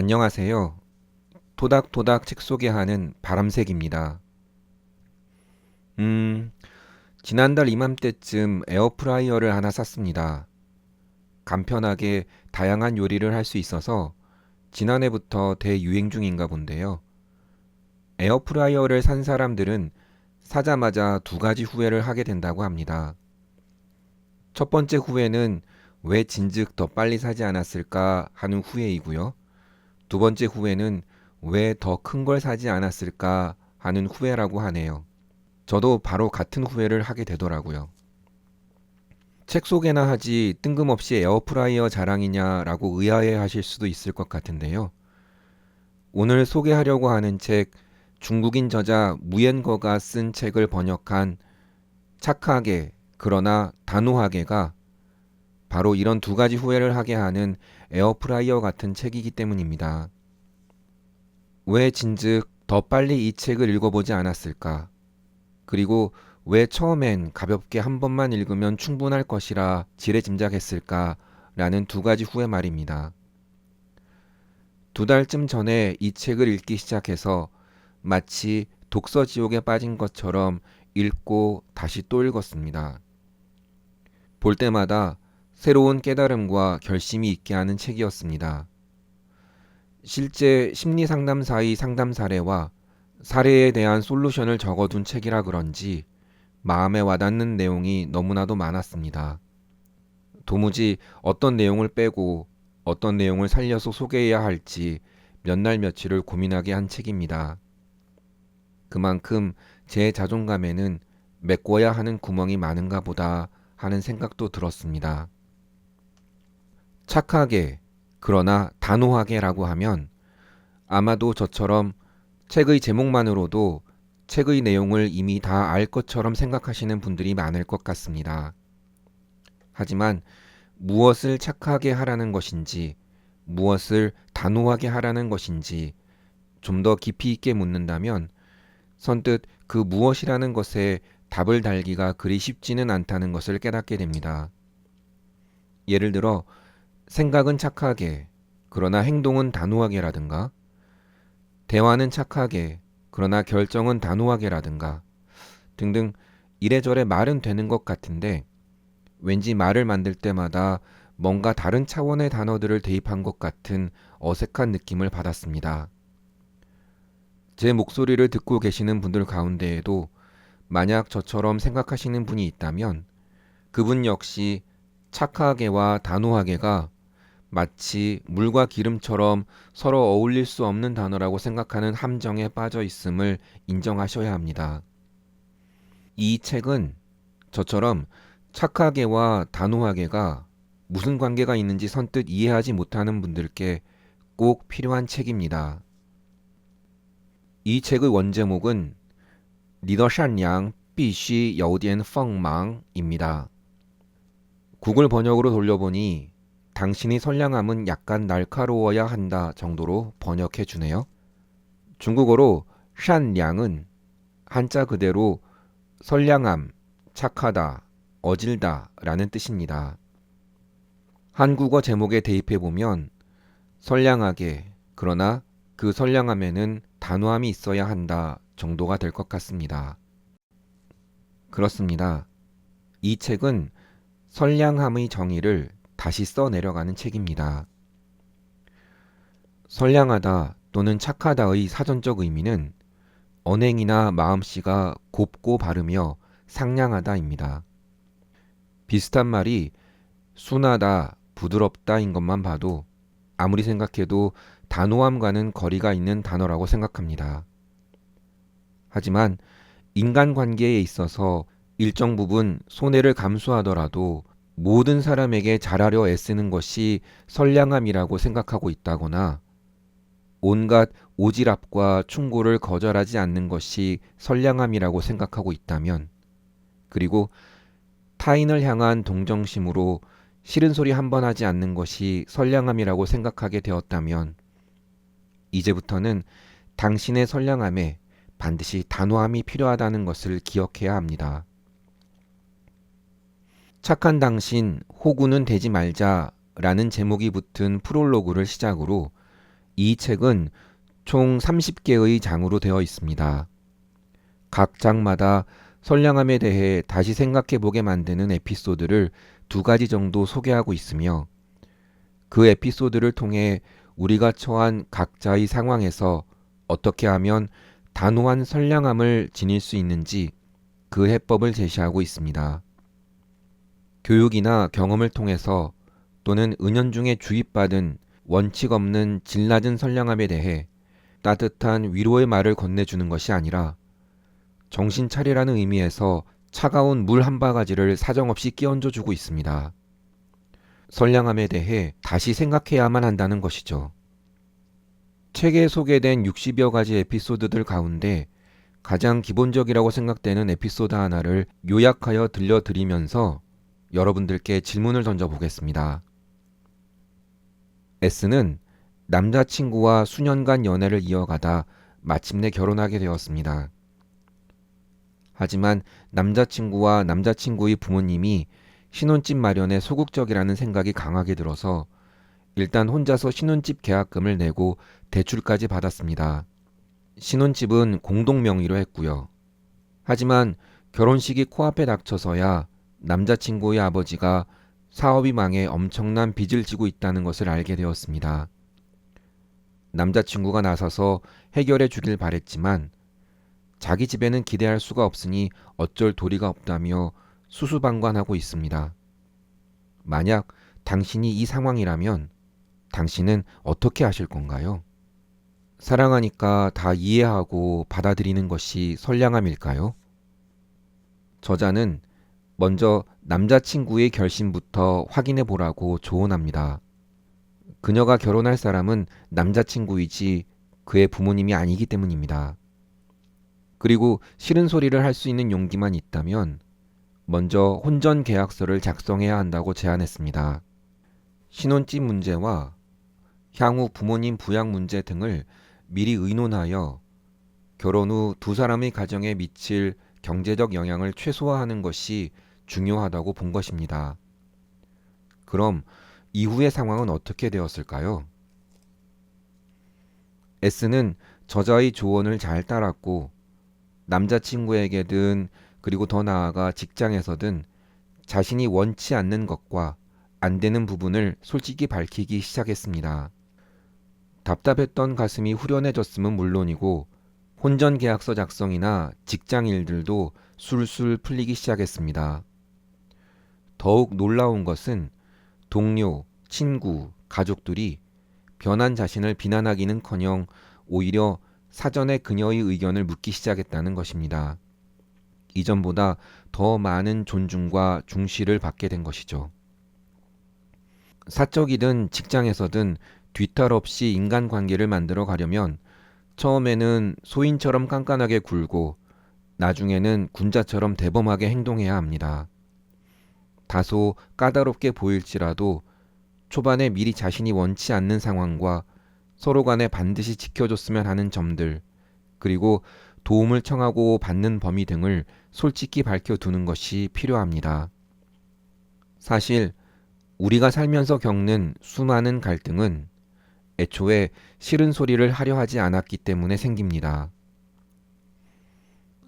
안녕하세요. 토닥토닥 책 소개하는 바람색입니다. 음, 지난달 이맘때쯤 에어프라이어를 하나 샀습니다. 간편하게 다양한 요리를 할 수 있어서 지난해부터 대유행 중인가 본데요. 에어프라이어를 산 사람들은 사자마자 두 가지 후회를 하게 된다고 합니다. 첫 번째 후회는 왜 진즉 더 빨리 사지 않았을까 하는 후회이고요. 두 번째 후회는 왜 더 큰 걸 사지 않았을까 하는 후회라고 하네요. 저도 바로 같은 후회를 하게 되더라고요. 책 소개나 하지 뜬금없이 에어프라이어 자랑이냐라고 의아해 하실 수도 있을 것 같은데요. 오늘 소개하려고 하는 책, 중국인 저자 무옌거가 쓴 책을 번역한 착하게, 그러나 단호하게가 바로 이런 두 가지 후회를 하게 하는 에어프라이어 같은 책이기 때문입니다. 왜 진즉 더 빨리 이 책을 읽어보지 않았을까? 그리고 왜 처음엔 가볍게 한 번만 읽으면 충분할 것이라 지레 짐작했을까? 라는 두 가지 후회 말입니다. 두 달쯤 전에 이 책을 읽기 시작해서 마치 독서 지옥에 빠진 것처럼 읽고 다시 또 읽었습니다. 볼 때마다 새로운 깨달음과 결심이 있게 하는 책이었습니다. 실제 심리 상담사의 상담 사례와 사례에 대한 솔루션을 적어둔 책이라 그런지 마음에 와닿는 내용이 너무나도 많았습니다. 도무지 어떤 내용을 빼고 어떤 내용을 살려서 소개해야 할지 몇 날 며칠을 고민하게 한 책입니다. 그만큼 제 자존감에는 메꿔야 하는 구멍이 많은가 보다 하는 생각도 들었습니다. 착하게, 그러나 단호하게라고 하면 아마도 저처럼 책의 제목만으로도 책의 내용을 이미 다 알 것처럼 생각하시는 분들이 많을 것 같습니다. 하지만 무엇을 착하게 하라는 것인지, 무엇을 단호하게 하라는 것인지 좀 더 깊이 있게 묻는다면 선뜻 그 무엇이라는 것에 답을 달기가 그리 쉽지는 않다는 것을 깨닫게 됩니다. 예를 들어 생각은 착하게, 그러나 행동은 단호하게라든가, 대화는 착하게, 그러나 결정은 단호하게라든가, 등등 이래저래 말은 되는 것 같은데, 왠지 말을 만들 때마다 뭔가 다른 차원의 단어들을 대입한 것 같은 어색한 느낌을 받았습니다. 제 목소리를 듣고 계시는 분들 가운데에도 만약 저처럼 생각하시는 분이 있다면 그분 역시 착하게와 단호하게가 마치 물과 기름처럼 서로 어울릴 수 없는 단어라고 생각하는 함정에 빠져 있음을 인정하셔야 합니다. 이 책은 저처럼 착하게와 단호하게가 무슨 관계가 있는지 선뜻 이해하지 못하는 분들께 꼭 필요한 책입니다. 이 책의 원제목은 리더샨양 삐쉬 여우디엔 펑망입니다. 구글 번역으로 돌려보니 당신이 선량함은 약간 날카로워야 한다 정도로 번역해 주네요. 중국어로 샨량은 한자 그대로 선량함, 착하다, 어질다 라는 뜻입니다. 한국어 제목에 대입해 보면 선량하게 그러나 그 선량함에는 단호함이 있어야 한다 정도가 될 것 같습니다. 그렇습니다. 이 책은 선량함의 정의를 다시 써 내려가는 책입니다. 선량하다 또는 착하다의 사전적 의미는 언행이나 마음씨가 곱고 바르며 상냥하다입니다. 비슷한 말이 순하다, 부드럽다인 것만 봐도 아무리 생각해도 단호함과는 거리가 있는 단어라고 생각합니다. 하지만 인간관계에 있어서 일정 부분 손해를 감수하더라도 모든 사람에게 잘하려 애쓰는 것이 선량함이라고 생각하고 있다거나 온갖 오지랖과 충고를 거절하지 않는 것이 선량함이라고 생각하고 있다면 그리고 타인을 향한 동정심으로 싫은 소리 한 번 하지 않는 것이 선량함이라고 생각하게 되었다면 이제부터는 당신의 선량함에 반드시 단호함이 필요하다는 것을 기억해야 합니다. 착한 당신, 호구는 되지 말자 라는 제목이 붙은 프롤로그를 시작으로 이 책은 총 30개의 장으로 되어 있습니다. 각 장마다 선량함에 대해 다시 생각해 보게 만드는 에피소드를 두 가지 정도 소개하고 있으며 그 에피소드를 통해 우리가 처한 각자의 상황에서 어떻게 하면 단호한 선량함을 지닐 수 있는지 그 해법을 제시하고 있습니다. 교육이나 경험을 통해서 또는 은연중에 주입받은 원칙 없는 질 낮은 선량함에 대해 따뜻한 위로의 말을 건네주는 것이 아니라 정신 차리라는 의미에서 차가운 물 한 바가지를 사정없이 끼얹어 주고 있습니다. 선량함에 대해 다시 생각해야만 한다는 것이죠. 책에 소개된 60여 가지 에피소드들 가운데 가장 기본적이라고 생각되는 에피소드 하나를 요약하여 들려드리면서 여러분들께 질문을 던져보겠습니다. S는 남자친구와 수년간 연애를 이어가다 마침내 결혼하게 되었습니다. 하지만 남자친구와 남자친구의 부모님이 신혼집 마련에 소극적이라는 생각이 강하게 들어서 일단 혼자서 신혼집 계약금을 내고 대출까지 받았습니다. 신혼집은 공동 명의로 했고요. 하지만 결혼식이 코앞에 닥쳐서야 남자친구의 아버지가 사업이 망해 엄청난 빚을 지고 있다는 것을 알게 되었습니다. 남자친구가 나서서 해결해 주길 바랬지만 자기 집에는 기대할 수가 없으니 어쩔 도리가 없다며 수수방관하고 있습니다. 만약 당신이 이 상황이라면 당신은 어떻게 하실 건가요? 사랑하니까 다 이해하고 받아들이는 것이 선량함일까요? 저자는 먼저 남자친구의 결심부터 확인해 보라고 조언합니다. 그녀가 결혼할 사람은 남자친구이지 그의 부모님이 아니기 때문입니다. 그리고 싫은 소리를 할 수 있는 용기만 있다면 먼저 혼전 계약서를 작성해야 한다고 제안했습니다. 신혼집 문제와 향후 부모님 부양 문제 등을 미리 의논하여 결혼 후 두 사람의 가정에 미칠 경제적 영향을 최소화하는 것이 중요하다고 본 것입니다. 그럼 이후의 상황은 어떻게 되었을까요? S는 저자의 조언을 잘 따랐고 남자친구에게든 그리고 더 나아가 직장에서든 자신이 원치 않는 것과 안 되는 부분을 솔직히 밝히기 시작했습니다. 답답했던 가슴이 후련해졌음은 물론이고 혼전 계약서 작성이나 직장 일들도 술술 풀리기 시작했습니다. 더욱 놀라운 것은 동료, 친구, 가족들이 변한 자신을 비난하기는 커녕 오히려 사전에 그녀의 의견을 묻기 시작했다는 것입니다. 이전보다 더 많은 존중과 중시를 받게 된 것이죠. 사적이든 직장에서든 뒤탈 없이 인간 관계를 만들어 가려면 처음에는 소인처럼 깐깐하게 굴고 나중에는 군자처럼 대범하게 행동해야 합니다. 다소 까다롭게 보일지라도 초반에 미리 자신이 원치 않는 상황과 서로 간에 반드시 지켜줬으면 하는 점들, 그리고 도움을 청하고 받는 범위 등을 솔직히 밝혀두는 것이 필요합니다. 사실 우리가 살면서 겪는 수많은 갈등은 애초에 싫은 소리를 하려 하지 않았기 때문에 생깁니다.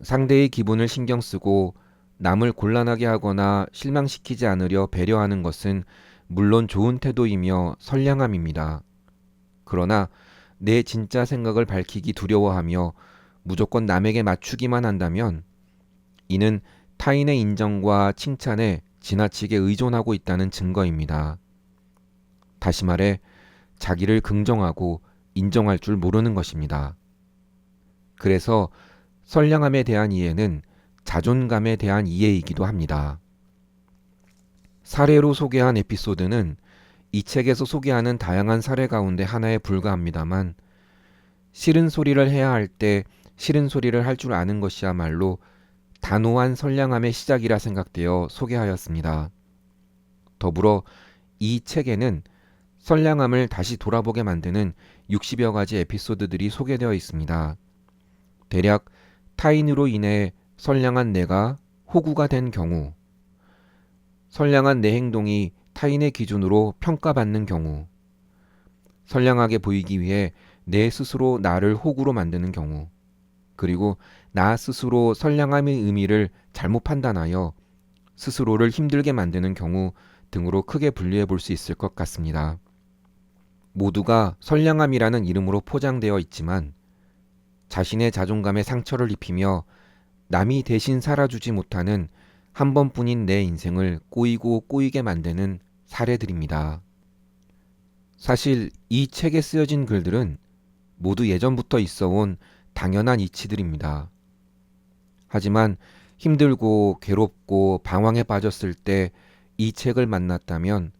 상대의 기분을 신경 쓰고 남을 곤란하게 하거나 실망시키지 않으려 배려하는 것은 물론 좋은 태도이며 선량함입니다. 그러나 내 진짜 생각을 밝히기 두려워하며 무조건 남에게 맞추기만 한다면 이는 타인의 인정과 칭찬에 지나치게 의존하고 있다는 증거입니다. 다시 말해 자기를 긍정하고 인정할 줄 모르는 것입니다. 그래서 선량함에 대한 이해는 자존감에 대한 이해이기도 합니다. 사례로 소개한 에피소드는 이 책에서 소개하는 다양한 사례 가운데 하나에 불과합니다만 싫은 소리를 해야 할 때 싫은 소리를 할 줄 아는 것이야말로 단호한 선량함의 시작이라 생각되어 소개하였습니다. 더불어 이 책에는 선량함을 다시 돌아보게 만드는 60여 가지 에피소드들이 소개되어 있습니다. 대략 타인으로 인해 선량한 내가 호구가 된 경우, 선량한 내 행동이 타인의 기준으로 평가받는 경우, 선량하게 보이기 위해 내 스스로 나를 호구로 만드는 경우, 그리고 나 스스로 선량함의 의미를 잘못 판단하여 스스로를 힘들게 만드는 경우 등으로 크게 분류해 볼 수 있을 것 같습니다. 모두가 선량함이라는 이름으로 포장되어 있지만 자신의 자존감에 상처를 입히며 남이 대신 살아주지 못하는 한 번뿐인 내 인생을 꼬이고 꼬이게 만드는 사례들입니다. 사실 이 책에 쓰여진 글들은 모두 예전부터 있어 온 당연한 이치들입니다. 하지만 힘들고 괴롭고 방황에 빠졌을 때 이 책을 만났다면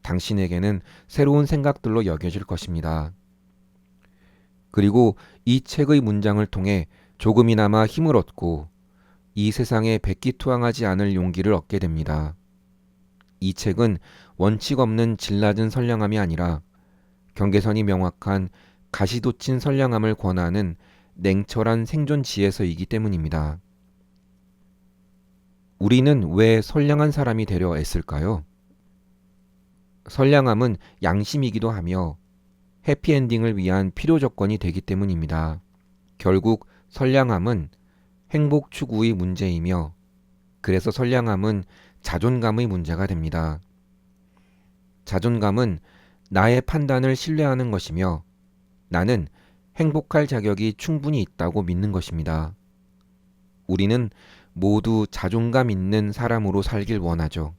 당신에게는 새로운 생각들로 여겨질 것입니다. 그리고 이 책의 문장을 통해 조금이나마 힘을 얻고 이 세상에 백기투항하지 않을 용기를 얻게 됩니다. 이 책은 원칙 없는 질 낮은 선량함이 아니라 경계선이 명확한 가시돋친 선량함을 권하는 냉철한 생존 지혜서이기 때문입니다. 우리는 왜 선량한 사람이 되려 애쓸까요? 선량함은 양심이기도 하며 해피엔딩을 위한 필요 조건이 되기 때문입니다. 결국 선량함은 행복 추구의 문제이며 그래서 선량함은 자존감의 문제가 됩니다. 자존감은 나의 판단을 신뢰하는 것이며 나는 행복할 자격이 충분히 있다고 믿는 것입니다. 우리는 모두 자존감 있는 사람으로 살길 원하죠.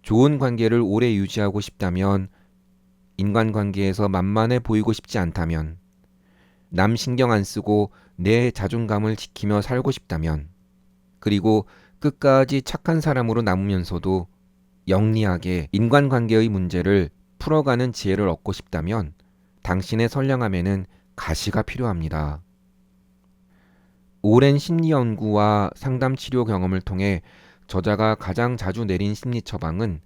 좋은 관계를 오래 유지하고 싶다면, 인간관계에서 만만해 보이고 싶지 않다면, 남 신경 안 쓰고 내 자존감을 지키며 살고 싶다면, 그리고 끝까지 착한 사람으로 남으면서도 영리하게 인간관계의 문제를 풀어가는 지혜를 얻고 싶다면, 당신의 선량함에는 가시가 필요합니다. 오랜 심리 연구와 상담 치료 경험을 통해 저자가 가장 자주 내린 심리 처방은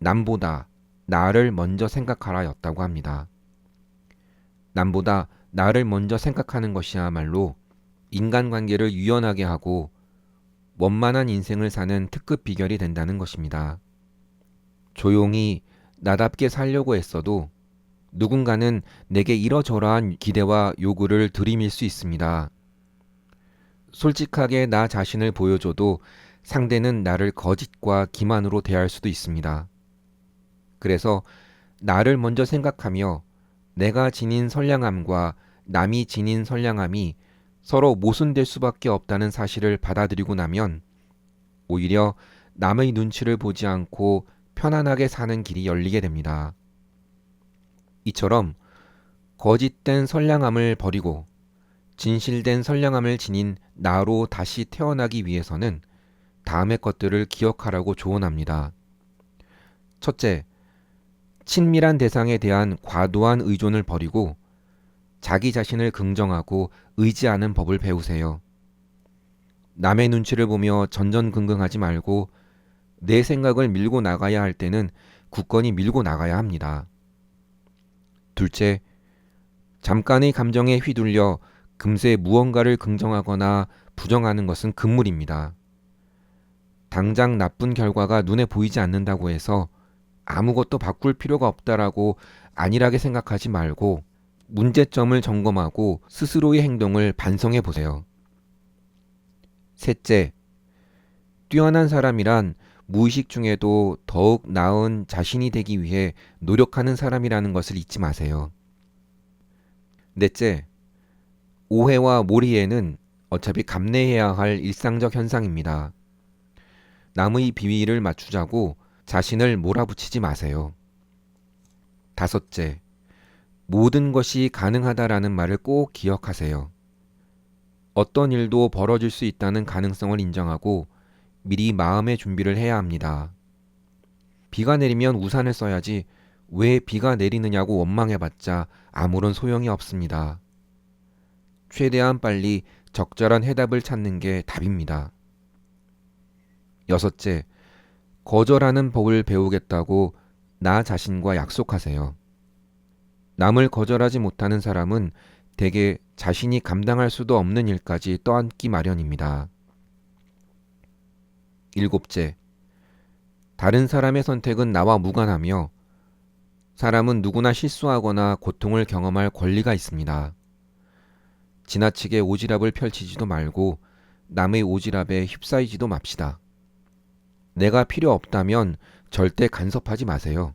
남보다 나를 먼저 생각하라 였다고 합니다. 남보다 나를 먼저 생각하는 것이야말로 인간관계를 유연하게 하고 원만한 인생을 사는 특급 비결이 된다는 것입니다. 조용히 나답게 살려고 했어도 누군가는 내게 이러저러한 기대와 요구를 들이밀 수 있습니다. 솔직하게 나 자신을 보여줘도 상대는 나를 거짓과 기만으로 대할 수도 있습니다. 그래서 나를 먼저 생각하며 내가 지닌 선량함과 남이 지닌 선량함이 서로 모순될 수밖에 없다는 사실을 받아들이고 나면 오히려 남의 눈치를 보지 않고 편안하게 사는 길이 열리게 됩니다. 이처럼 거짓된 선량함을 버리고 진실된 선량함을 지닌 나로 다시 태어나기 위해서는 다음의 것들을 기억하라고 조언합니다. 첫째, 친밀한 대상에 대한 과도한 의존을 버리고 자기 자신을 긍정하고 의지하는 법을 배우세요. 남의 눈치를 보며 전전긍긍하지 말고 내 생각을 밀고 나가야 할 때는 굳건히 밀고 나가야 합니다. 둘째, 잠깐의 감정에 휘둘려 금세 무언가를 긍정하거나 부정하는 것은 금물입니다. 당장 나쁜 결과가 눈에 보이지 않는다고 해서 아무것도 바꿀 필요가 없다라고 안일하게 생각하지 말고 문제점을 점검하고 스스로의 행동을 반성해 보세요. 셋째, 뛰어난 사람이란 무의식 중에도 더욱 나은 자신이 되기 위해 노력하는 사람이라는 것을 잊지 마세요. 넷째, 오해와 몰이에는 어차피 감내해야 할 일상적 현상입니다. 남의 비위를 맞추자고 자신을 몰아붙이지 마세요. 다섯째, 모든 것이 가능하다라는 말을 꼭 기억하세요. 어떤 일도 벌어질 수 있다는 가능성을 인정하고 미리 마음의 준비를 해야 합니다. 비가 내리면 우산을 써야지 왜 비가 내리느냐고 원망해봤자 아무런 소용이 없습니다. 최대한 빨리 적절한 해답을 찾는 게 답입니다. 여섯째, 거절하는 법을 배우겠다고 나 자신과 약속하세요. 남을 거절하지 못하는 사람은 대개 자신이 감당할 수도 없는 일까지 떠안기 마련입니다. 일곱째, 다른 사람의 선택은 나와 무관하며 사람은 누구나 실수하거나 고통을 경험할 권리가 있습니다. 지나치게 오지랖을 펼치지도 말고 남의 오지랖에 휩싸이지도 맙시다. 내가 필요 없다면 절대 간섭하지 마세요.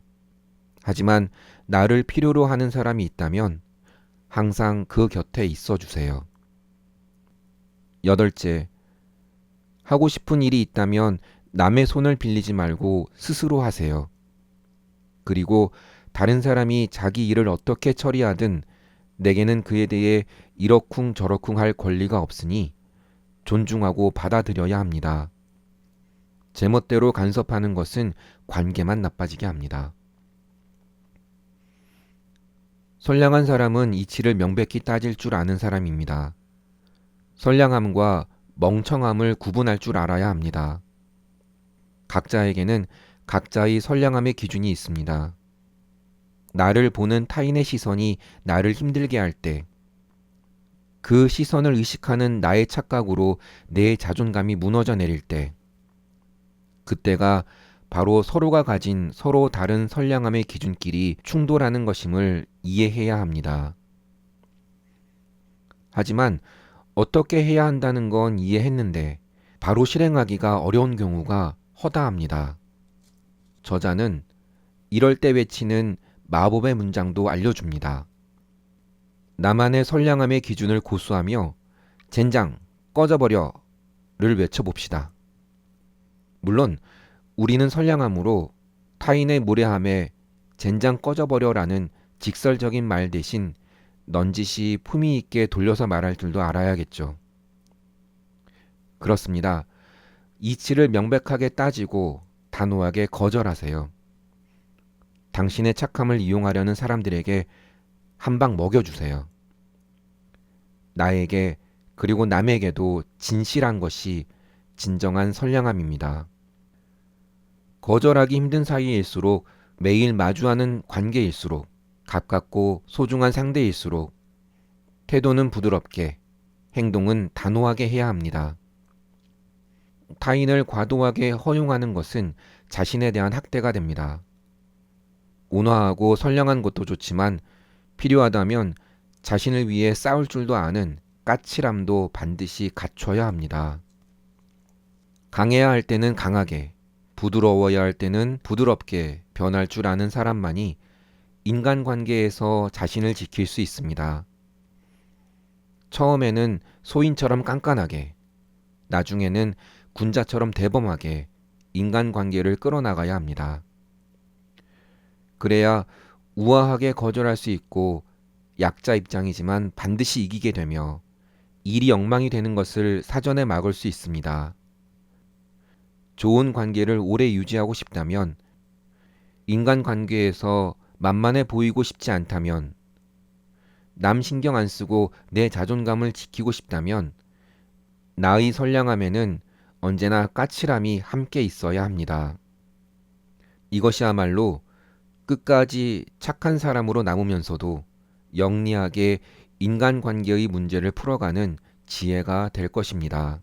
하지만 나를 필요로 하는 사람이 있다면 항상 그 곁에 있어 주세요. 여덟째, 하고 싶은 일이 있다면 남의 손을 빌리지 말고 스스로 하세요. 그리고 다른 사람이 자기 일을 어떻게 처리하든 내게는 그에 대해 이러쿵 저러쿵 할 권리가 없으니 존중하고 받아들여야 합니다. 제멋대로 간섭하는 것은 관계만 나빠지게 합니다. 선량한 사람은 이치를 명백히 따질 줄 아는 사람입니다. 선량함과 멍청함을 구분할 줄 알아야 합니다. 각자에게는 각자의 선량함의 기준이 있습니다. 나를 보는 타인의 시선이 나를 힘들게 할 때, 그 시선을 의식하는 나의 착각으로 내 자존감이 무너져 내릴 때, 그때가 바로 서로가 가진 서로 다른 선량함의 기준끼리 충돌하는 것임을 이해해야 합니다. 하지만 어떻게 해야 한다는 건 이해했는데 바로 실행하기가 어려운 경우가 허다합니다. 저자는 이럴 때 외치는 마법의 문장도 알려줍니다. 나만의 선량함의 기준을 고수하며 젠장 꺼져버려 를 외쳐봅시다. 물론 우리는 선량함으로 타인의 무례함에 젠장 꺼져버려라는 직설적인 말 대신 넌지시 품위 있게 돌려서 말할 줄도 알아야겠죠. 그렇습니다. 이치를 명백하게 따지고 단호하게 거절하세요. 당신의 착함을 이용하려는 사람들에게 한 방 먹여주세요. 나에게 그리고 남에게도 진실한 것이 진정한 선량함입니다. 거절하기 힘든 사이일수록 매일 마주하는 관계일수록 가깝고 소중한 상대일수록 태도는 부드럽게 행동은 단호하게 해야 합니다. 타인을 과도하게 허용하는 것은 자신에 대한 학대가 됩니다. 온화하고 선량한 것도 좋지만 필요하다면 자신을 위해 싸울 줄도 아는 까칠함도 반드시 갖춰야 합니다. 강해야 할 때는 강하게, 부드러워야 할 때는 부드럽게 변할 줄 아는 사람만이 인간관계에서 자신을 지킬 수 있습니다. 처음에는 소인처럼 깐깐하게, 나중에는 군자처럼 대범하게 인간관계를 끌어나가야 합니다. 그래야 우아하게 거절할 수 있고 약자 입장이지만 반드시 이기게 되며 일이 엉망이 되는 것을 사전에 막을 수 있습니다. 좋은 관계를 오래 유지하고 싶다면 인간 관계에서 만만해 보이고 싶지 않다면 남 신경 안 쓰고 내 자존감을 지키고 싶다면 나의 선량함에는 언제나 까칠함이 함께 있어야 합니다. 이것이야말로 끝까지 착한 사람으로 남으면서도 영리하게 인간관계의 문제를 풀어가는 지혜가 될 것입니다.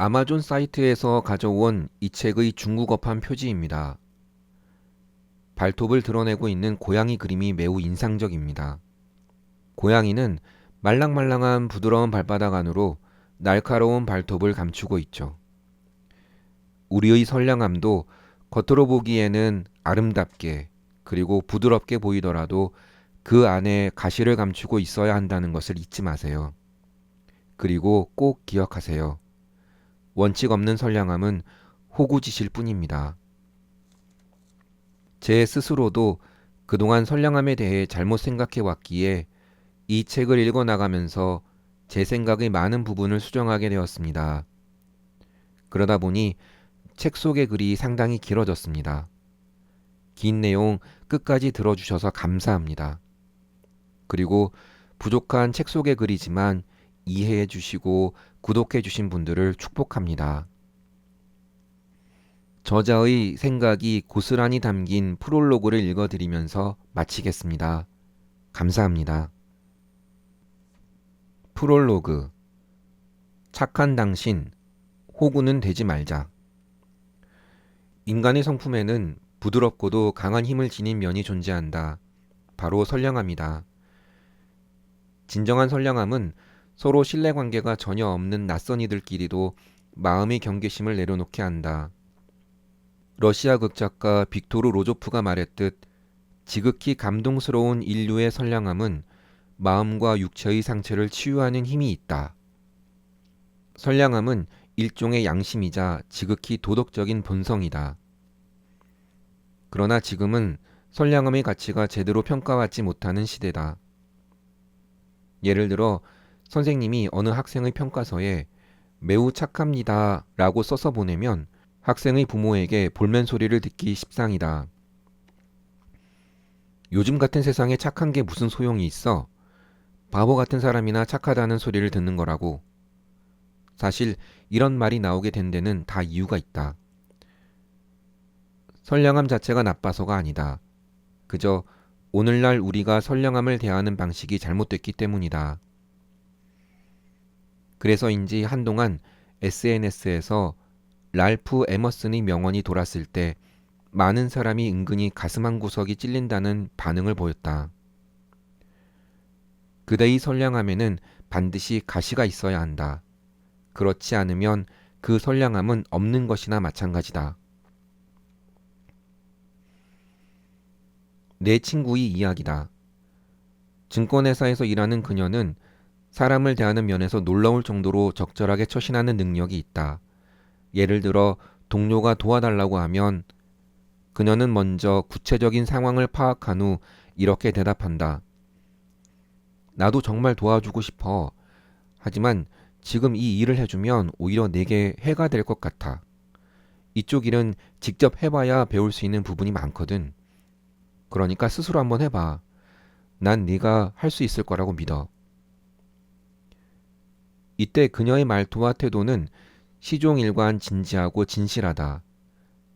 아마존 사이트에서 가져온 이 책의 중국어판 표지입니다. 발톱을 드러내고 있는 고양이 그림이 매우 인상적입니다. 고양이는 말랑말랑한 부드러운 발바닥 안으로 날카로운 발톱을 감추고 있죠. 우리의 선량함도 겉으로 보기에는 아름답게 그리고 부드럽게 보이더라도 그 안에 가시를 감추고 있어야 한다는 것을 잊지 마세요. 그리고 꼭 기억하세요. 원칙 없는 선량함은 호구짓일 뿐입니다. 제 스스로도 그동안 선량함에 대해 잘못 생각해 왔기에 이 책을 읽어 나가면서 제 생각의 많은 부분을 수정하게 되었습니다. 그러다 보니 책 속의 글이 상당히 길어졌습니다. 긴 내용 끝까지 들어주셔서 감사합니다. 그리고 부족한 책 속의 글이지만 이해해 주시고 구독해 주신 분들을 축복합니다. 저자의 생각이 고스란히 담긴 프롤로그를 읽어드리면서 마치겠습니다. 감사합니다. 프롤로그 착한 당신, 호구는 되지 말자. 인간의 성품에는 부드럽고도 강한 힘을 지닌 면이 존재한다. 바로 선량함이다. 진정한 선량함은 서로 신뢰 관계가 전혀 없는 낯선 이들끼리도 마음의 경계심을 내려놓게 한다. 러시아 극작가 빅토르 로조프가 말했듯 지극히 감동스러운 인류의 선량함은 마음과 육체의 상처를 치유하는 힘이 있다. 선량함은 일종의 양심이자 지극히 도덕적인 본성이다. 그러나 지금은 선량함의 가치가 제대로 평가받지 못하는 시대다. 예를 들어 선생님이 어느 학생의 평가서에 매우 착합니다 라고 써서 보내면 학생의 부모에게 볼멘 소리를 듣기 십상이다. 요즘 같은 세상에 착한 게 무슨 소용이 있어? 바보 같은 사람이나 착하다는 소리를 듣는 거라고. 사실 이런 말이 나오게 된 데는 다 이유가 있다. 선량함 자체가 나빠서가 아니다. 그저 오늘날 우리가 선량함을 대하는 방식이 잘못됐기 때문이다. 그래서인지 한동안 SNS에서 랄프 에머슨의 명언이 돌았을 때 많은 사람이 은근히 가슴 한 구석이 찔린다는 반응을 보였다. 그대의 선량함에는 반드시 가시가 있어야 한다. 그렇지 않으면 그 선량함은 없는 것이나 마찬가지다. 내 친구의 이야기다. 증권회사에서 일하는 그녀는 사람을 대하는 면에서 놀라울 정도로 적절하게 처신하는 능력이 있다. 예를 들어 동료가 도와달라고 하면 그녀는 먼저 구체적인 상황을 파악한 후 이렇게 대답한다. 나도 정말 도와주고 싶어. 하지만 지금 이 일을 해주면 오히려 내게 해가 될 것 같아. 이쪽 일은 직접 해봐야 배울 수 있는 부분이 많거든. 그러니까 스스로 한번 해봐. 난 네가 할 수 있을 거라고 믿어. 이때 그녀의 말투와 태도는 시종일관 진지하고 진실하다.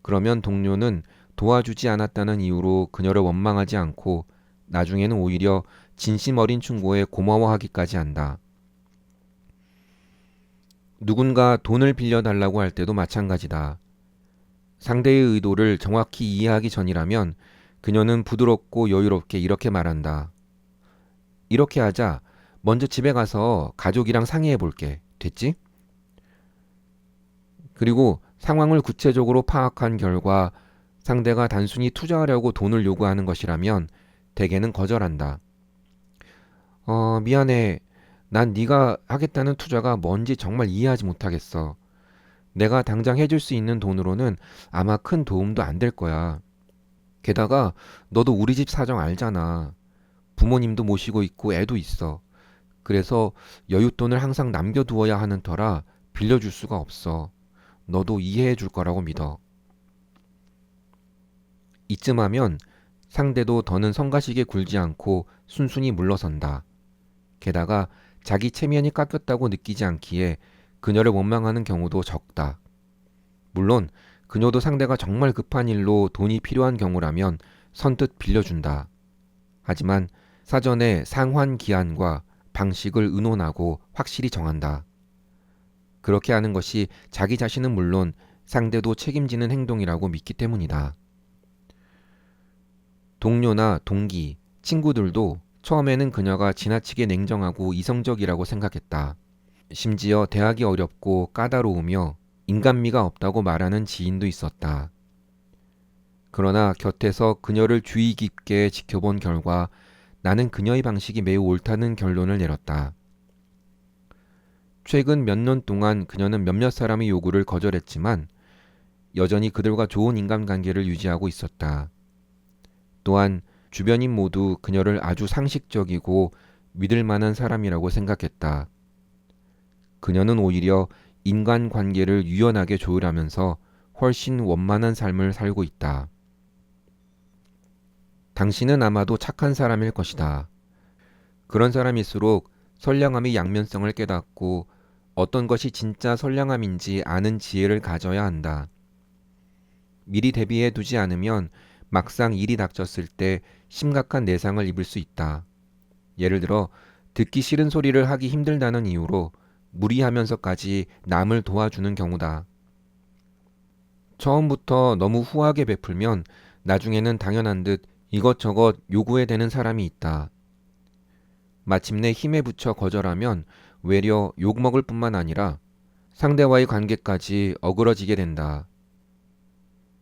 그러면 동료는 도와주지 않았다는 이유로 그녀를 원망하지 않고 나중에는 오히려 진심 어린 충고에 고마워하기까지 한다. 누군가 돈을 빌려달라고 할 때도 마찬가지다. 상대의 의도를 정확히 이해하기 전이라면 그녀는 부드럽고 여유롭게 이렇게 말한다. 이렇게 하자. 먼저 집에 가서 가족이랑 상의해 볼게. 됐지? 그리고 상황을 구체적으로 파악한 결과 상대가 단순히 투자하려고 돈을 요구하는 것이라면 대개는 거절한다. 어, 미안해. 난 네가 하겠다는 투자가 뭔지 정말 이해하지 못하겠어. 내가 당장 해줄 수 있는 돈으로는 아마 큰 도움도 안 될 거야. 게다가 너도 우리 집 사정 알잖아. 부모님도 모시고 있고 애도 있어. 그래서 여윳돈을 항상 남겨두어야 하는 터라 빌려줄 수가 없어. 너도 이해해 줄 거라고 믿어. 이쯤 하면 상대도 더는 성가시게 굴지 않고 순순히 물러선다. 게다가 자기 체면이 깎였다고 느끼지 않기에 그녀를 원망하는 경우도 적다. 물론 그녀도 상대가 정말 급한 일로 돈이 필요한 경우라면 선뜻 빌려준다. 하지만 사전에 상환 기한과 방식을 의논하고 확실히 정한다. 그렇게 하는 것이 자기 자신은 물론 상대도 책임지는 행동이라고 믿기 때문이다. 동료나 동기, 친구들도 처음에는 그녀가 지나치게 냉정하고 이성적이라고 생각했다. 심지어 대하기 어렵고 까다로우며 인간미가 없다고 말하는 지인도 있었다. 그러나 곁에서 그녀를 주의 깊게 지켜본 결과 나는 그녀의 방식이 매우 옳다는 결론을 내렸다. 최근 몇 년 동안 그녀는 몇몇 사람의 요구를 거절했지만 여전히 그들과 좋은 인간관계를 유지하고 있었다. 또한 주변인 모두 그녀를 아주 상식적이고 믿을 만한 사람이라고 생각했다. 그녀는 오히려 인간관계를 유연하게 조율하면서 훨씬 원만한 삶을 살고 있다. 당신은 아마도 착한 사람일 것이다. 그런 사람일수록 선량함의 양면성을 깨닫고 어떤 것이 진짜 선량함인지 아는 지혜를 가져야 한다. 미리 대비해 두지 않으면 막상 일이 닥쳤을 때 심각한 내상을 입을 수 있다. 예를 들어 듣기 싫은 소리를 하기 힘들다는 이유로 무리하면서까지 남을 도와주는 경우다. 처음부터 너무 후하게 베풀면 나중에는 당연한 듯 이것저것 요구해 대는 사람이 있다. 마침내 힘에 부쳐 거절하면 외려 욕먹을 뿐만 아니라 상대와의 관계까지 어그러지게 된다.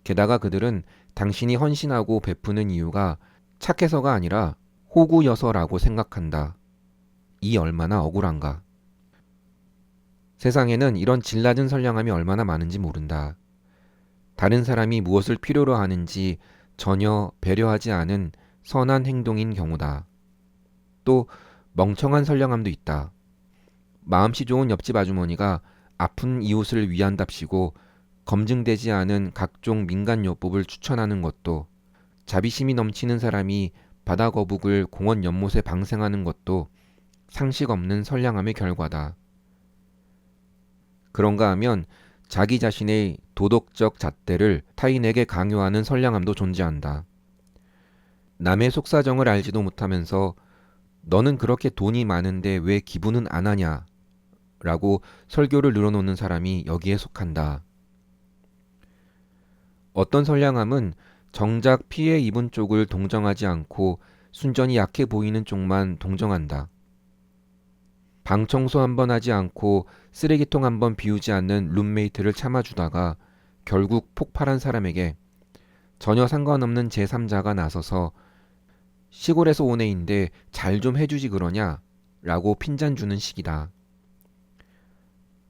게다가 그들은 당신이 헌신하고 베푸는 이유가 착해서가 아니라 호구여서라고 생각한다. 이 얼마나 억울한가. 세상에는 이런 질 낮은 선량함이 얼마나 많은지 모른다. 다른 사람이 무엇을 필요로 하는지 전혀 배려하지 않은 선한 행동인 경우다. 또 멍청한 선량함도 있다. 마음씨 좋은 옆집 아주머니가 아픈 이웃을 위한답시고 검증되지 않은 각종 민간요법을 추천하는 것도 자비심이 넘치는 사람이 바다 거북을 공원 연못에 방생하는 것도 상식 없는 선량함의 결과다. 그런가 하면 자기 자신의 도덕적 잣대를 타인에게 강요하는 선량함도 존재한다. 남의 속사정을 알지도 못하면서 너는 그렇게 돈이 많은데 왜 기부는 안 하냐? 라고 설교를 늘어놓는 사람이 여기에 속한다. 어떤 선량함은 정작 피해 입은 쪽을 동정하지 않고 순전히 약해 보이는 쪽만 동정한다. 방 청소 한 번 하지 않고 쓰레기통 한번 비우지 않는 룸메이트를 참아주다가 결국 폭발한 사람에게 전혀 상관없는 제3자가 나서서 시골에서 온 애인데 잘 좀 해주지 그러냐? 라고 핀잔 주는 식이다.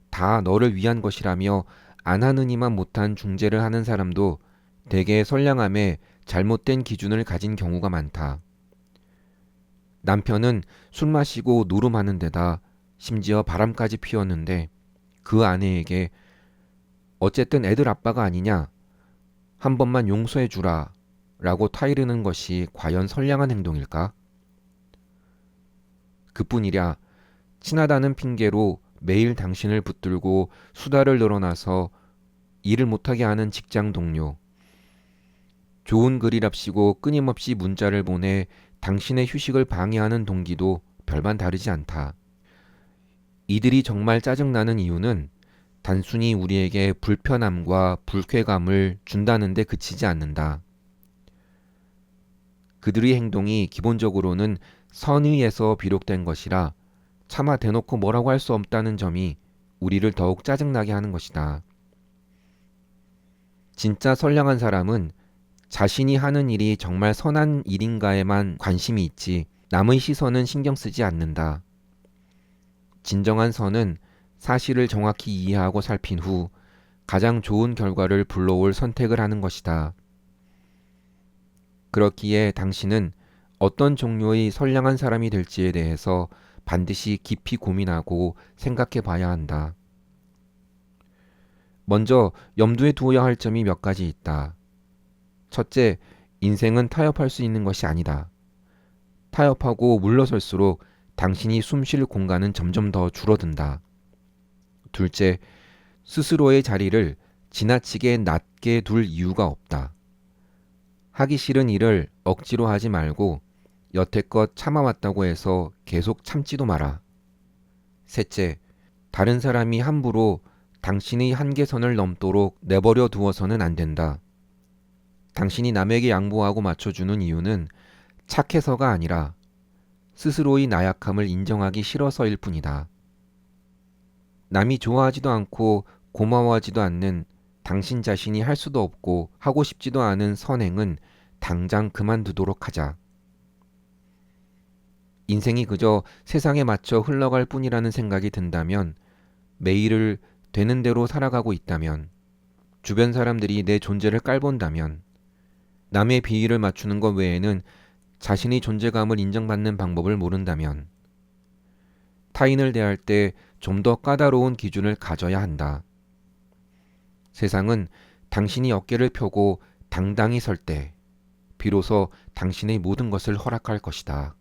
다 너를 위한 것이라며 안 하느니만 못한 중재를 하는 사람도 대개 선량함에 잘못된 기준을 가진 경우가 많다. 남편은 술 마시고 노름하는 데다 심지어 바람까지 피웠는데 그 아내에게 어쨌든 애들 아빠가 아니냐 한 번만 용서해 주라 라고 타이르는 것이 과연 선량한 행동일까? 그뿐이랴 친하다는 핑계로 매일 당신을 붙들고 수다를 늘어나서 일을 못하게 하는 직장 동료 좋은 글이랍시고 끊임없이 문자를 보내 당신의 휴식을 방해하는 동기도 별반 다르지 않다. 이들이 정말 짜증나는 이유는 단순히 우리에게 불편함과 불쾌감을 준다는 데 그치지 않는다. 그들의 행동이 기본적으로는 선의에서 비롯된 것이라 차마 대놓고 뭐라고 할 수 없다는 점이 우리를 더욱 짜증나게 하는 것이다. 진짜 선량한 사람은 자신이 하는 일이 정말 선한 일인가에만 관심이 있지 남의 시선은 신경 쓰지 않는다. 진정한 선은 사실을 정확히 이해하고 살핀 후 가장 좋은 결과를 불러올 선택을 하는 것이다. 그렇기에 당신은 어떤 종류의 선량한 사람이 될지에 대해서 반드시 깊이 고민하고 생각해 봐야 한다. 먼저 염두에 두어야 할 점이 몇 가지 있다. 첫째, 인생은 타협할 수 있는 것이 아니다. 타협하고 물러설수록 당신이 숨 쉴 공간은 점점 더 줄어든다. 둘째, 스스로의 자리를 지나치게 낮게 둘 이유가 없다. 하기 싫은 일을 억지로 하지 말고 여태껏 참아왔다고 해서 계속 참지도 마라. 셋째, 다른 사람이 함부로 당신의 한계선을 넘도록 내버려 두어서는 안 된다. 당신이 남에게 양보하고 맞춰주는 이유는 착해서가 아니라 스스로의 나약함을 인정하기 싫어서일 뿐이다. 남이 좋아하지도 않고 고마워하지도 않는 당신 자신이 할 수도 없고 하고 싶지도 않은 선행은 당장 그만두도록 하자. 인생이 그저 세상에 맞춰 흘러갈 뿐이라는 생각이 든다면 매일을 되는 대로 살아가고 있다면 주변 사람들이 내 존재를 깔본다면 남의 비위를 맞추는 것 외에는 자신의 존재감을 인정받는 방법을 모른다면 타인을 대할 때 좀 더 까다로운 기준을 가져야 한다. 세상은 당신이 어깨를 펴고 당당히 설 때 비로소 당신의 모든 것을 허락할 것이다.